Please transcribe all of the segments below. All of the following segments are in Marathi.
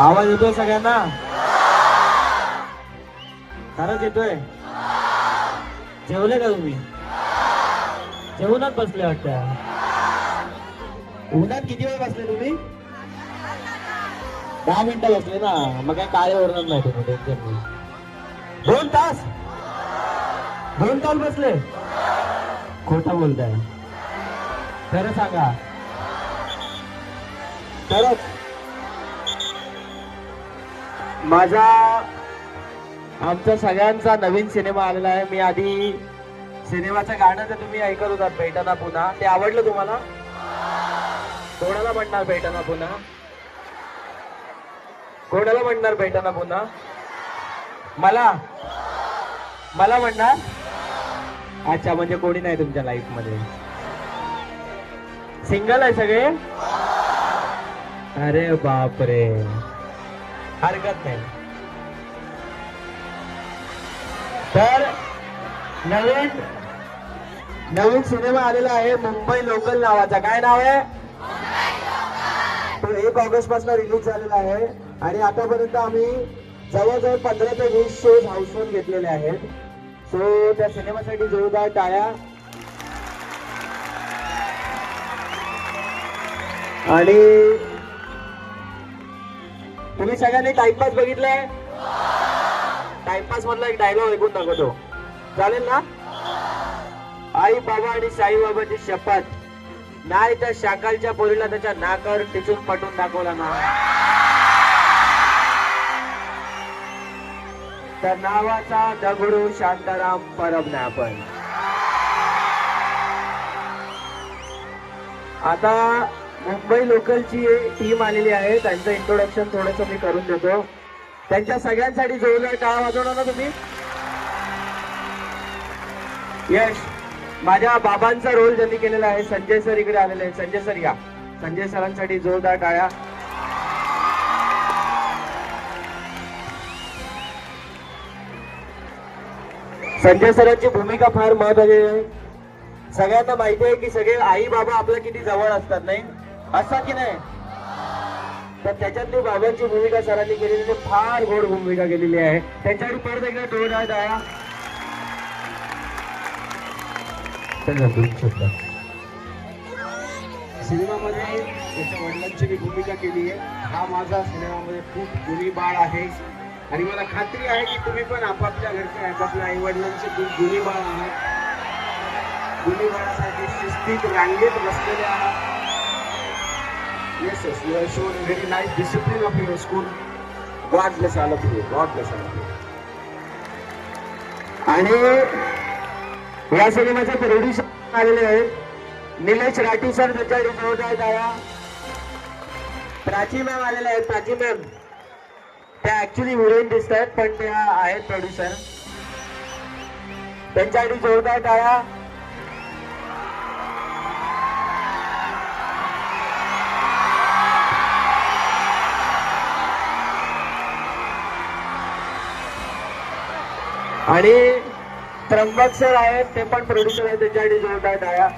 आवाज येतोय सगळ्यांना? खरंच येतोय? जेवले का तुम्ही? जेवूनच बसले वाटतं. उन्हात किती वेळ बसले तुम्ही? दहा मिनिटं बसले ना. मग काय काळे ओरणार नाही तुम्ही टेन्शन दोन तास? दोन तास बसले? खोटं बोलताय. खरं सांगा. माझा आमचा सगळ्यांचा नवीन सिनेमा आलेला आहे. मी आधी सिनेमाचं गाणं तर तुम्ही ऐकत होतात भेटाना पुन्हा. ते आवडलं तुम्हाला? कोणाला म्हणणार भेटाना पुन्हा? कोणाला म्हणणार भेटाना पुन्हा? मला? मला म्हणणार? अच्छा म्हणजे कोणी नाही तुमच्या लाईफमध्ये. सिंगल आहे सगळे? अरे बापरे. हरकत नाही. तर नवीन नवीन सिनेमा आलेला आहे मुंबई लोकल नावाचा. काय नाव आहे? तो एक ऑगस्टपासून रिलीज झालेला आहे. आणि आतापर्यंत आम्ही जवळजवळ पंधरा ते वीस शोज हाऊसफुल घेतलेले आहेत. सो त्या सिनेमासाठी जोरदार टाळ्या. आणि तुम्ही सगळ्यांनी टाइमपास बघितलाय? टाइमपास मधला एक डायलॉग ऐकून दाखवतो. चालेल ना? आई बाबा आणि साई बाबाची शपथ. नाही त्या शाकालच्या पोरीला त्याच्या नाकावर टिचून पटून दाखवला ना. तर नावाचा दगडू शांताराम परब नाही आपण. आता मुंबई लोकलची टीम आलेली आहे. त्यांचं इंट्रोडक्शन थोडस मी करून देतो. त्यांच्या सगळ्यांसाठी जोरदार टाळा वाजवणार ना तुम्ही? यश माझ्या बाबांचा रोल ज्यांनी केलेला आहे संजय सर इकडे आलेले आहेत. संजय सर या. संजय सरांसाठी जोरदार टाळ्या. संजय सरांची भूमिका फार महत्वाची आहे. सगळ्यांना माहिती आहे की सगळे आई बाबा आपल्या किती जवळ असतात नाही? असा की नाही? तर त्याच्यातली बाबांची भूमिका सरांनी केलेली म्हणजे फार गोड भूमिका केलेली आहे. त्यांच्यासाठी परत एकदा डोळ आहे दहा सिनेमामध्ये त्याच्या वडिलांची मी भूमिका केली आहे. हा माझा सिनेमामध्ये खूप जुनी बाळ आहे. आणि मला खात्री आहे की तुम्ही पण आपापल्या घरचे आपापल्या आई वडिलांचे खूप जुनी बाळ आहात. जुनी बाळासाठी शिस्तीत रांगेत बसलेले आहात. Yes, yes, you have shown a very nice discipline of your school. God bless all of you. God bless all of you. आणि या सिनेमाचे प्रोड्युसर आलेले आहेत निलेश राठी सर त्याच्या आहेत टाळ्या प्राची मॅम आलेल्या आहेत प्राची मॅम त्या ऍक्च्युली हिरोईन दिसत आहेत पण त्या आहेत प्रोड्युसर त्यांच्यासाठी जोरदार टाळा आणि त्र्यंबक सर आहेत ते पण प्रोड्युसर आहेत त्यांच्यासाठी जोरदार टाळा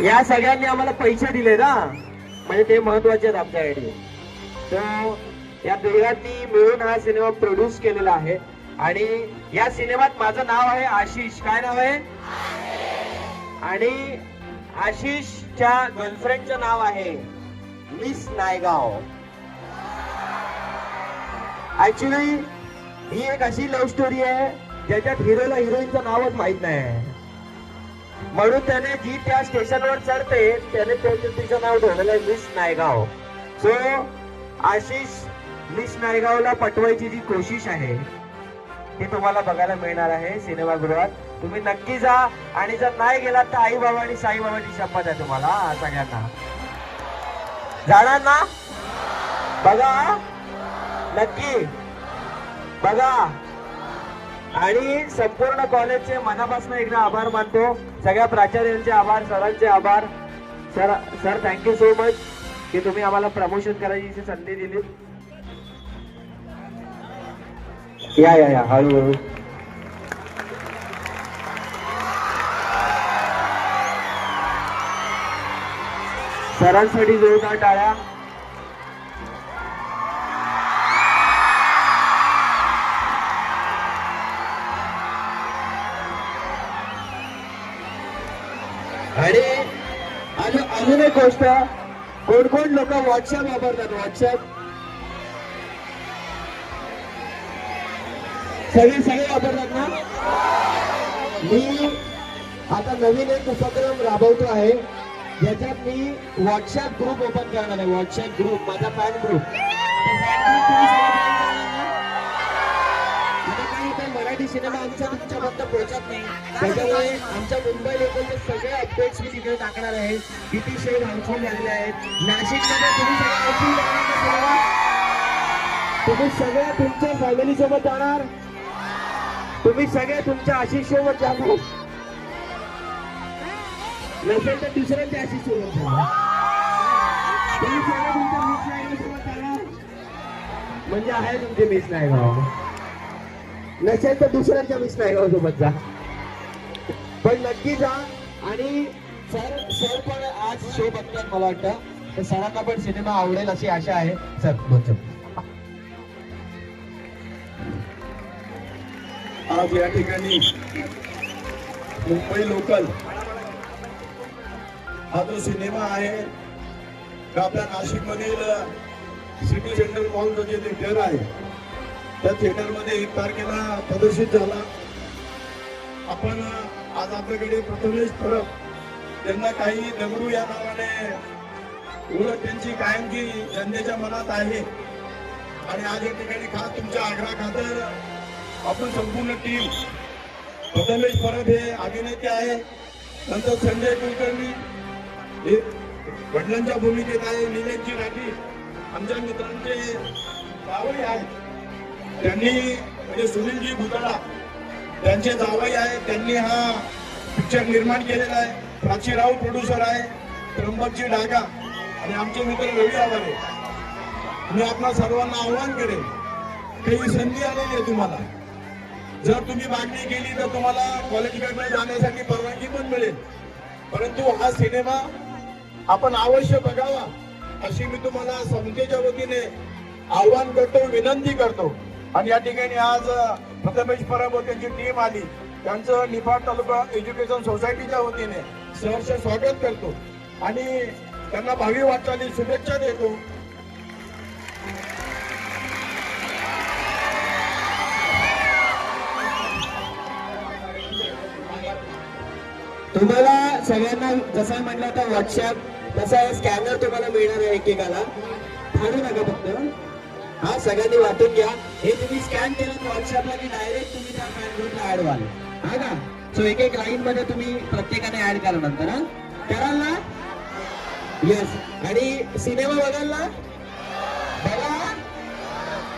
या सगळ्यांनी आम्हाला पैसे दिले ना म्हणजे ते महत्त्वाचे आहेत आमच्यासाठी तर या दोघांनी मिळून हा सिनेमा प्रोड्यूस केलेला आहे. आणि या सिनेमात माझं नाव आहे आशिष. काय नाव आहे? आणि आशिषच्या गर्लफ्रेंडचं नाव आहे मिस नायगाव. ऍक्च्युली ही एक अशी लव्ह स्टोरी आहे ज्याच्यात हिरोला हिरोईनचं नावच माहीत नाही. म्हणून त्याने जी त्या स्टेशनवर चढते त्याने तिचं नाव ठेवलेलं आहे miss Naigaon. So Ashish miss नायगावला पटवायची जी कोशिश आहे ती तुम्हाला बघायला मिळणार आहे सिनेमागृहात. तुम्ही नक्की जा आणि जर नाही गेलात तर आई बाबा आणि साई बाबाची शपथ आहे तुम्हाला सगळ्यांना. जाणार ना? बघा नक्की. बघा. आणि संपूर्ण कॉलेजचे मनापासून एकदा आभार मानतो. सगळ्या प्राचार्यांचे आभार सरांचे आभार. Sir sir thank you so much की तुम्ही आम्हाला प्रमोशन करायची संधी दिली. या या या. हळूहळू. सरांसाठी जोरदार टाळ्या. आणि अजून अजून एक गोष्ट कोण कोण लोक व्हॉट्सअप वापरतात व्हॉट्सअप सगळे सगळे वापरतात ना? मी आता नवीन एक उपक्रम राबवतो आहे ज्याच्यात मी व्हॉट्सअप ग्रुप ओपन करणार आहे. व्हॉट्सअप ग्रुप माझा फॅन ग्रुप मराठी सिनेमा आमच्या तुमच्यापर्यंत पोहोचत नाही. त्याच्यामुळे आमच्या मुंबई लोकलचे सगळे अपडेट्स मी तिकडे टाकणार आहे. किती शेड हाऊसफुल झालेले आहेत. नाशिकमध्ये तुम्ही सगळे हाऊसफुल जाणार तुम्ही सगळे तुमच्या फॅमिली सोबत जाणार. तुम्ही सगळे तुमच्या आशिष सोबत जाणार. नसेल तर दुसऱ्यांच्या आशिष सोबत जाणार. तुम्ही सगळे तुमच्या मिस नाही सोबत जाणार. म्हणजे आहे तुमचे मिस नाही भाऊ नसेल तर दुसऱ्यांच्या मिस हो सोबत जा. पण नक्की जा. आणि सर सर पण आज शो बघतात मला वाटतं. तर सरांना पण सिनेमा आवडेल अशी आशा आहे. सर बोल आज या ठिकाणी मुंबई लोकल हा जो सिनेमा आहे आपल्या नाशिक मधील सिटी सेंटर मॉलचं जे थिएटर आहे त्या थिएटरमध्ये एक तारखेला प्रदर्शित झाला. आपण आज आपल्याकडे प्रथमेश परब त्यांना काही दगडू या नावाने ओळख त्यांची कायमची जनतेच्या मनात आहे. आणि आज या ठिकाणी खास तुमच्या आग्रा खातर आपण संपूर्ण टीम प्रथमेश परब हे अभिनेते आहे. नंतर संजय कुलकर्णी हे वडिलांच्या भूमिकेत आहे. निलेशजी राठी आमच्या मित्रांचे जावई आहेत. त्यांनी म्हणजे सुनीलजी भुताळा त्यांचे जावई आहे त्यांनी हा पिक्चर निर्माण केलेला आहे. प्राची राव प्रोड्युसर आहे त्र्यंबकजी डागा. आणि आमचे मित्र रवी आवारे. मी आपणा सर्वांना आव्हान करेन काही संधी आलेली आहे तुम्हाला. जर तुम्ही मागणी केली तर तुम्हाला कॉलेजकडे जाण्यासाठी परवानगी पण मिळेल. परंतु हा सिनेमा आपण अवश्य बघावा अशी मी तुम्हाला संस्थेच्या वतीने आव्हान करतो विनंती करतो. आणि या ठिकाणी आज प्रथमेश परब त्यांची टीम आली. त्यांचं निफाड तालुका एज्युकेशन सोसायटीच्या वतीने सहर्ष स्वागत करतो. आणि त्यांना भावी वाटचाली शुभेच्छा देतो. तुम्हाला सगळ्यांना जसं म्हटलं तर व्हॉट्सअप तसा स्कॅनर तुम्हाला मिळणार आहे एकेकाला. फाडू नका फक्त. हा सगळ्यांनी वाटून घ्या. हे तुम्ही स्कॅन केलं व्हॉट्सअपला की डायरेक्ट तुम्ही त्या फॅन ग्रुपला ऍड व्हाल. हा का? सो एक एक लाईन मध्ये तुम्ही प्रत्येकाने ऍड करा नंतर हा? कराल ना? येस आणि सिनेमा बघाल ना? बघा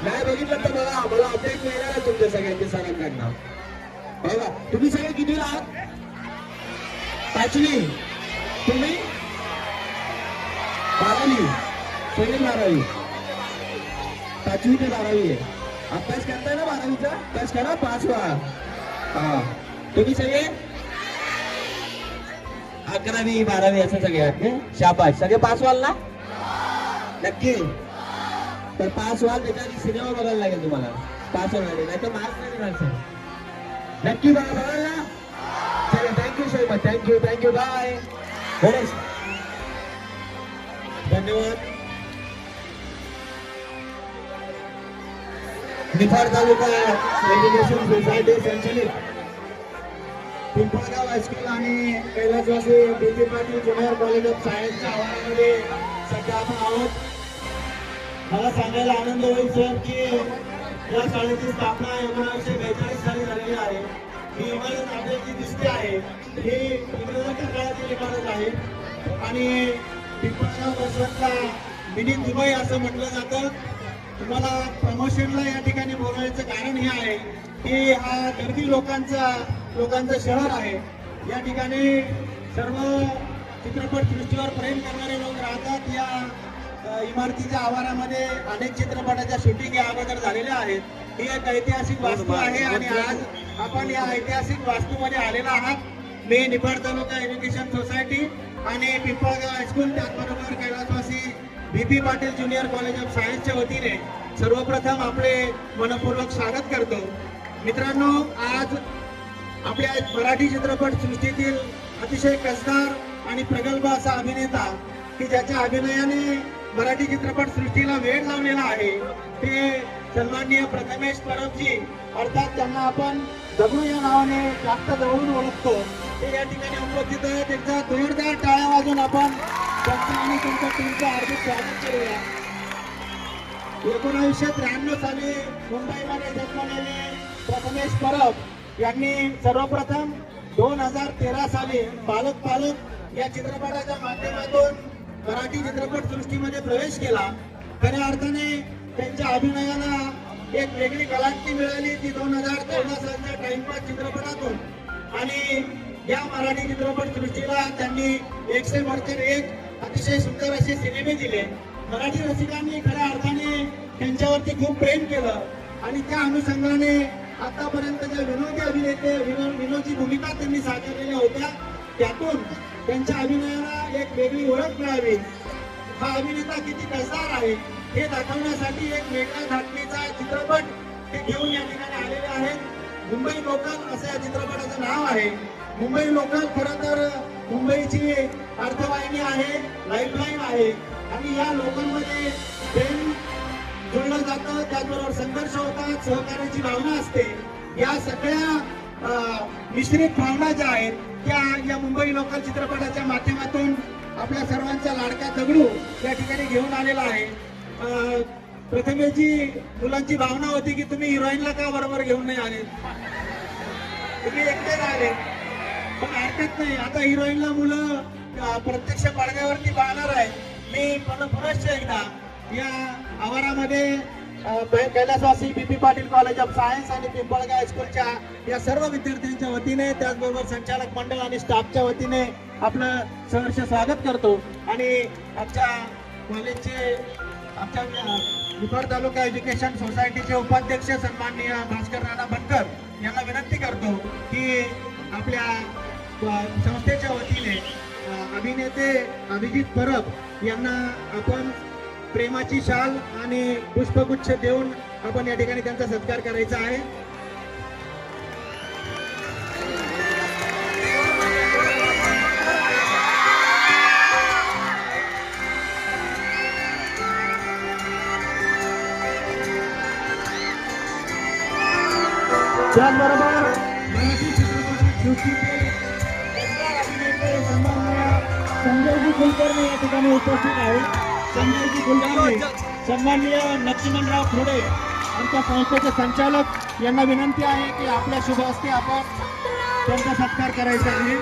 नाही बघितलं तर बघा. मला अपडेट मिळणार आहे तुमच्या घ्यायचे सरांकडनं बघा तुम्ही सगळे किती आहात? पाचवी. तुम्ही? बारावी. सुनील बारावी. पाचवी ते बारावी. आहे अभ्यास करताय ना बारावीचा? अभ्यास करा पाचवा हा. तुम्ही सगळे? अकरावी बारावी असं सगळे आहेत शाबाश सगळे पास व्हाल ना? नक्की. तर पास व्हाल त्याच्या आधी सिनेमा बघायला लागेल तुम्हाला. पास होणार नाही तर मार्क्स नाही देणार सर नक्की बघा बघाल ना? चला thank you so much thank you thank you bye Ganesh. धन्यवाद. निफाड तालुका एज्युकेशन सोसायटी संचलित. पिंपळगाव हायस्कूल आणि कैलासवासी BP Patil junior college of सायन्सच्या आव्हानामध्ये सध्या आपण आहोत. मला सांगायला आनंद होईल सर की या शाळेची स्थापना एकोणीसशे बेचाळीस साली झालेली आहे. ही इमारत आपल्याला जी दिसते आहे. ही इंग्रजांच्या काळातील इमारत आहे. आणि पिंपळगाव बसवंतला मिनी दुबई असं म्हटलं जातं. तुम्हाला प्रमोशनला या ठिकाणी बोलवायचं कारण हे आहे की हा गर्दी लोकांचा लोकांचं शहर आहे. या ठिकाणी सर्व चित्रपट सृष्टीवर प्रेम करणारे लोक राहतात. या इमारतीच्या आवारामध्ये अनेक चित्रपटाच्या शूटिंग या अगोदर झालेल्या आहेत. ही एक ऐतिहासिक वास्तू आहे आणि आज आपण या ऐतिहासिक वास्तूमध्ये आलेला आहात. मी निफाड तालुका एज्युकेशन सोसायटी आणि पिंपळगाव हायस्कूल त्याचबरोबर कैलासवासी B P Patil junior college of सायन्सच्या वतीने सर्वप्रथम आपले मनपूर्वक स्वागत करतो. मित्रांनो आज आपल्या मराठी चित्रपट सृष्टीतील अतिशय कसदार आणि प्रगल्भ असा अभिनेता की ज्याच्या अभिनयाने मराठी चित्रपट सृष्टीला वेळ लावलेला आहे ते सन्माननीय प्रथमेश परबजी. अर्थात त्यांना आपण दगडू या नावाने जास्त जवळून ओळखतो. ते या ठिकाणी उपस्थित आहेत. त्यांचा जोरदार टाळ्या वाजून आपण त्यांचं आणि त्यांच्या टीमचं हार्दिक स्वागत करूया एकोणीसशे त्र्याण्णव साली मुंबईमध्ये जन्मलेले प्रथमेश परब यांनी सर्वप्रथम दोन हजार तेरा साली पालक पालक या चित्रपटाच्या माध्यमातून मराठी चित्रपट सृष्टीमध्ये प्रवेश केला. खऱ्या अर्थाने त्यांच्या अभिनयाला एक वेगळी कलांती मिळाली ती दोन हजार चौदा सालच्या टाइमपास चित्रपटातून. आणि या मराठी चित्रपट सृष्टीला त्यांनी एकशे वर्ष एक अतिशय सुंदर असे सिनेमे दिले. मराठी रसिकांनी खऱ्या अर्थाने त्यांच्यावरती खूप प्रेम केलं. आणि त्या अनुषंगाने आतापर्यंत ज्या विनोदी अभिनेते विनोदी भूमिका त्यांनी साकारलेल्या होत्या त्यातून त्यांच्या अभिनयाला एक वेगळी ओळख मिळावी. हा अभिनेता किती कसदार आहे हे दाखवण्यासाठी एक वेगळ्या धाटणीचा चित्रपट ते घेऊन या ठिकाणी आलेले आहेत. मुंबई लोकल असं या चित्रपटाचं नाव आहे. मुंबई लोकल खरं तर मुंबईची अर्थवाहिनी आहे लाईफलाईन आहे. आणि या लोकांमध्ये प्रेम जोडलं जातं त्याचबरोबर संघर्ष होतात सहकार्याची भावना असते. या सगळ्या मिश्रित भावना ज्या आहेत त्या या मुंबई लोकल चित्रपटाच्या माध्यमातून आपल्या सर्वांचा लाडका दगडू या ठिकाणी घेऊन आलेला आहे. प्रथमेची मुलांची भावना होती की तुम्ही हिरोईनला का बरोबर घेऊन नाही आले? तुम्ही एकटेच आले मग हरकत नाही. आता हिरोईनला मुलं प्रत्यक्ष पडद्यावरती पाहणार आहे. मी पण पुनश्च एकदा. या आवारामध्ये अं, बी कैलासवासी BP Patil college of science आणि पिंपळगाव हायस्कूलच्या या सर्व विद्यार्थ्यांच्या वतीने त्याचबरोबर संचालक मंडळ आणि स्टाफच्या वतीने आपलं सहर्ष स्वागत करतो. आणि आमच्या कॉलेजचे आमच्या निफाड तालुका एज्युकेशन सोसायटीचे उपाध्यक्ष सन्माननीय भास्कर राणा बनकर यांना विनंती करतो की आपल्या संस्थेच्या वतीने अभिनेते अभिजित परब यांना आपण प्रेमाची शाल आणि पुष्पगुच्छ देऊन आपण या ठिकाणी त्यांचा सत्कार करायचा आहे. त्याचबरोबर मराठी चित्रपट कुलकर्णी या ठिकाणी उपस्थित आहेत संजयजी कुलकर्णी सन्माननीय नरसिंहराव खोडे आमच्या संस्थेचे संचालक यांना विनंती आहे की आपल्या शुभ हस्ते आपण त्यांचा सत्कार करायचा आहे.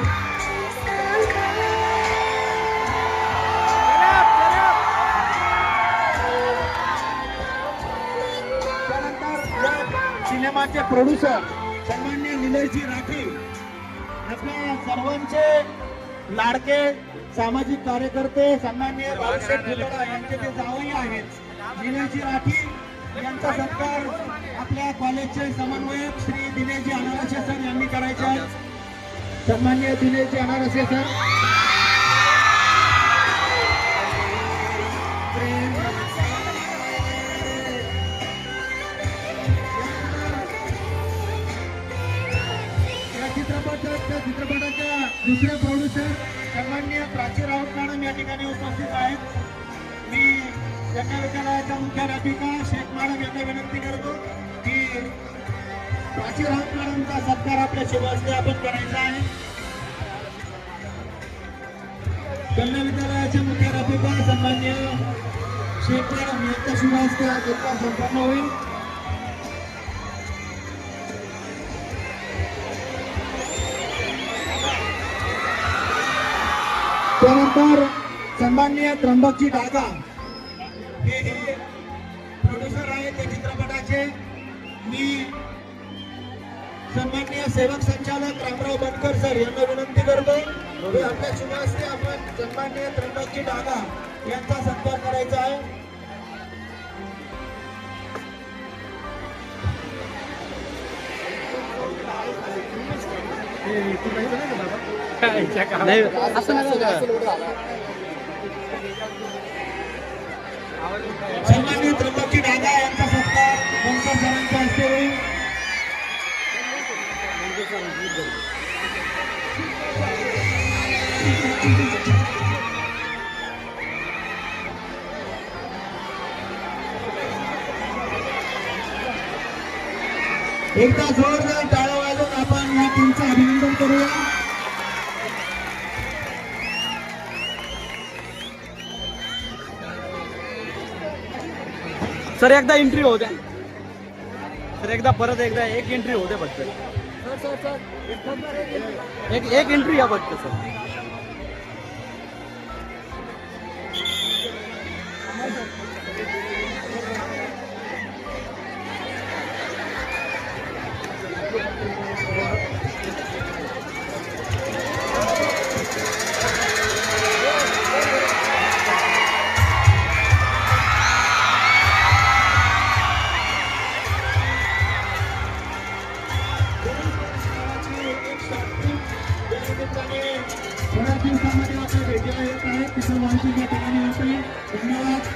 सिनेमाचे प्रोड्युसर सन्मान्य निलेशजी राठी आपल्या सर्वांचे लाडके सामाजिक कार्यकर्ते सन्मान्य भाऊसाहेब फुलोरा यांचे जे जावई आहेत दिनेशजी राठी यांचा सत्कार आपल्या कॉलेजचे समन्वयक श्री दिनेशजी अनारसे सर यांनी करायचे आहे. सन्मान्य दिनेशजी अनारसे सर. दुसरे प्रोड्युसर सन्मान्य प्राची राऊत मॅडम या ठिकाणी उपस्थित आहेत. मी एका विद्यालयाच्या मुख्याध्यापिका शेख मॅडम यांना विनंती करतो की प्राची राऊत मॅडमचा सत्कार आपल्या शुभ आपण करायचा आहे. कन्या विद्यालयाच्या मुख्याध्यापिका सन्मान्य शेख मॅडम यांच्या शुभ हस्ते हा सत्कार संपन्न होईल. सन्माननीय त्र्यंबकजी डागा हे हे प्रोड्युसर आहेत त्या चित्रपटाचे. मी सन्माननीय सेवक संचालक रामराव बनकर सर यांना विनंती करतो. की आपल्या शुभ हस्ते आपण सन्माननीय त्र्यंबकजी डागा यांचा सत्कार करायचा आहे. सन्माननीय त्र्यंबकजी होईल एकदा जोरदार टाळ्या सर एकदा एंट्री द्या. सर एकदा परत एकदा एक एंट्री द्या फक्त. एक एक एंट्री या फक्त सर. थोड्याच दिवसामध्ये आपल्या भेटीला येत आहे तिथं वाहतूक या ठिकाणी होते धन्यवाद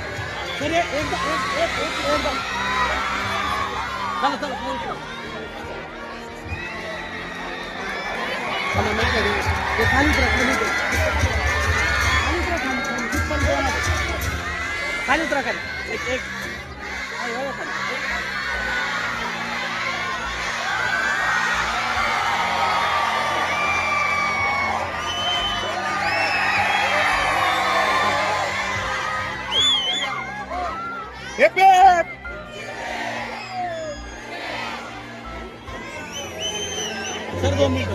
सर एक एकदा एक एक खाली, हो, खाली. सर दोन मिनिटं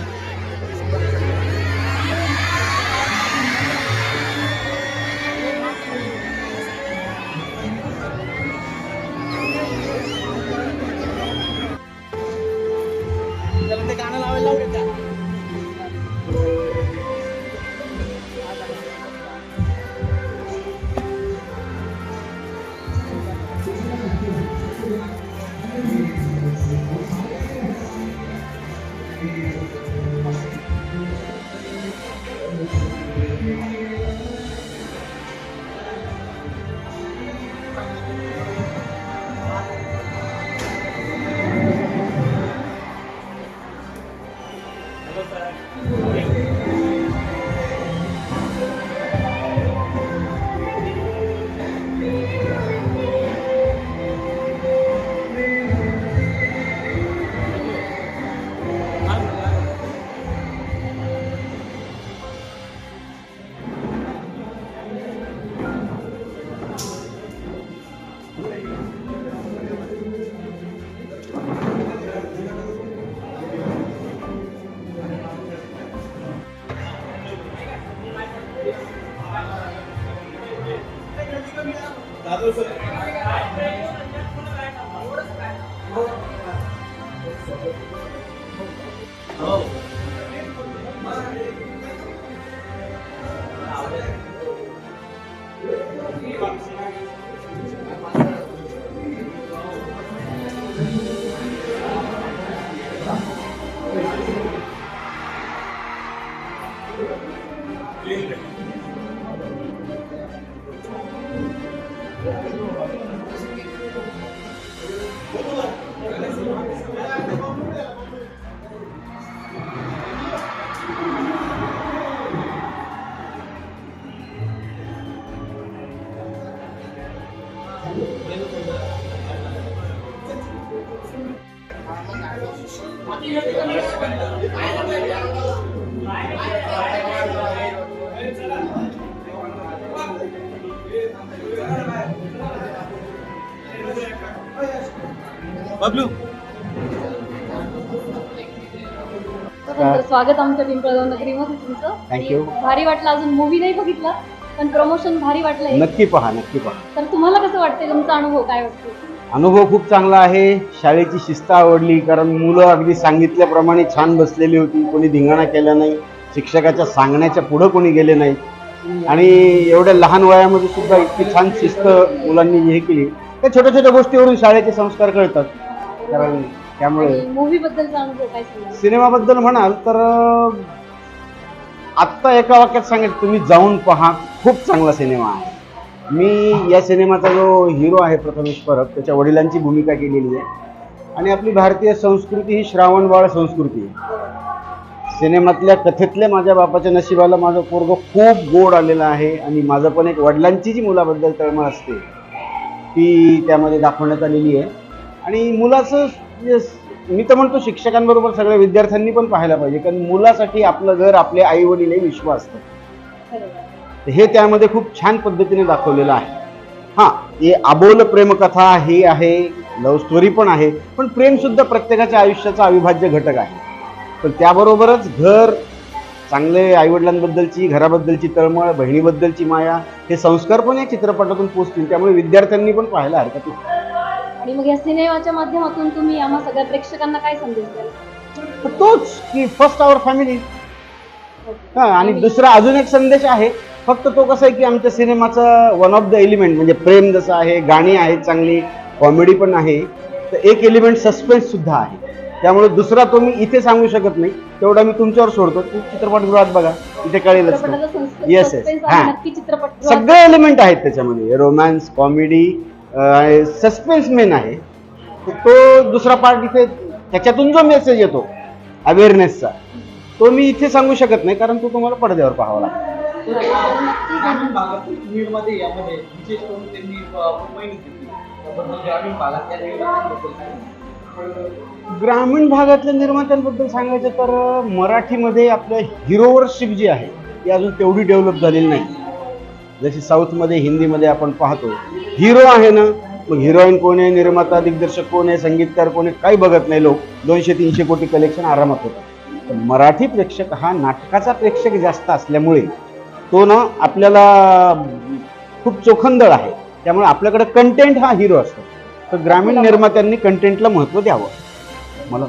तर स्वागत आमच्या पिंपळगाव नगरीमध्ये तुमचं. Thank you. आणि भारी वाटलं अजून मूवी नाही बघितला पण प्रमोशन भारी वाटलंय. नक्की पहा नक्की पहा. तर तुम्हाला कसं वाटतंय? तुमचा अनुभव काय वाटतो अनुभव खूप चांगला आहे. शाळेची शिस्त आवडली कारण मुलं अगदी सांगितल्याप्रमाणे छान बसलेली होती. कोणी धिंगाणा केला नाही. शिक्षकाच्या सांगण्याच्या पुढं कोणी गेले नाही. आणि एवढ्या लहान वयामध्ये सुद्धा इतकी छान शिस्त मुलांनी हे केली. त्या छोट्या छोट्या गोष्टीवरून शाळेचे संस्कार कळतात. कारण त्यामुळे मूवी बद्दलचा अनुभव काय सांगाल? सिनेमाबद्दल म्हणाल तर अं, आत्ता एका वाक्यात सांगेल तुम्ही जाऊन पहा खूप चांगला सिनेमा आहे. मी या सिनेमाचा जो हिरो आहे प्रथमेश परब त्याच्या वडिलांची भूमिका केलेली आहे. आणि आपली भारतीय संस्कृती ही श्रावणबाळ संस्कृती आहे. सिनेमातल्या कथेतल्या माझ्या बापाच्या नशिबाला माझं पोरग खूप गोड आलेलं आहे आणि माझं पण एक वडिलांची जी मुलाबद्दल तळमळ असते. ती त्यामध्ये दाखवण्यात आलेली आहे. आणि मुलाचं मी तर म्हणतो शिक्षकांबरोबर सगळ्या विद्यार्थ्यांनी पण पाहायला पाहिजे कारण मुलासाठी आपलं घर आपले आई वडील हे विश्व असतं हे त्यामध्ये खूप छान पद्धतीने दाखवलेलं आहे. हां हे आबोल प्रेमकथा ही आहे लव्ह स्टोरी पण आहे पण प्रेम सुद्धा प्रत्येकाच्या आयुष्याचा अविभाज्य घटक आहे. पण त्याबरोबरच घर चांगले आईवडिलांबद्दलची घराबद्दलची तळमळ बहिणीबद्दलची माया हे संस्कार पण या चित्रपटातून पोचतील त्यामुळे विद्यार्थ्यांनी पण पाहायला हरकत नाही. आणि मग या सिनेमाच्या माध्यमातून तुम्ही आम्हा सगळ्या प्रेक्षकांना काय संदेश द्याल? तर तोच की फर्स्ट आवर फॅमिली हा आणि दुसरा अजून एक संदेश आहे फक्त तो कसा आहे की आमच्या सिनेमाचा वन ऑफ द एलिमेंट म्हणजे प्रेम जसं आहे गाणी आहेत चांगली कॉमेडी पण आहे तर एक एलिमेंट सस्पेन्स सुद्धा आहे. त्यामुळे दुसरा तो मी इथे सांगू शकत नाही तेवढा मी तुमच्यावर सोडतो. तू चित्रपटगृहात बघा इथे कळेलच yes. सस्पेन्स हा. सगळे एलिमेंट आहेत त्याच्यामध्ये. रोमॅन्स कॉमेडी सस्पेन्स मेन आहे. तो दुसरा पार्ट इथे त्याच्यातून जो मेसेज येतो अवेअरनेसचा तो मी इथे सांगू शकत नाही कारण तो तुम्हाला पडद्यावर पाहावा लागतो. ग्रामीण भागातल्या निर्मात्यांबद्दल सांगायचं तर मराठीमध्ये आपल्या हिरोवरशिप जी आहे. ती अजून तेवढी डेव्हलप झालेली नाही. जशी साऊथमध्ये हिंदीमध्ये आपण पाहतो हिरो आहे ना? मग हिरोईन कोण आहे? निर्माता दिग्दर्शक कोण आहे? संगीतकार कोण आहे? काही बघत नाही लोक. दोनशे तीनशे कोटी कलेक्शन आरामात होतं पण मराठी प्रेक्षक हा नाटकाचा प्रेक्षक जास्त असल्यामुळे तो ना आपल्याला खूप चोखंदळ आहे. त्यामुळे आपल्याकडे कंटेंट हा हिरो असतो. तर ग्रामीण निर्मात्यांनी कंटेंटला महत्त्व द्यावं. मला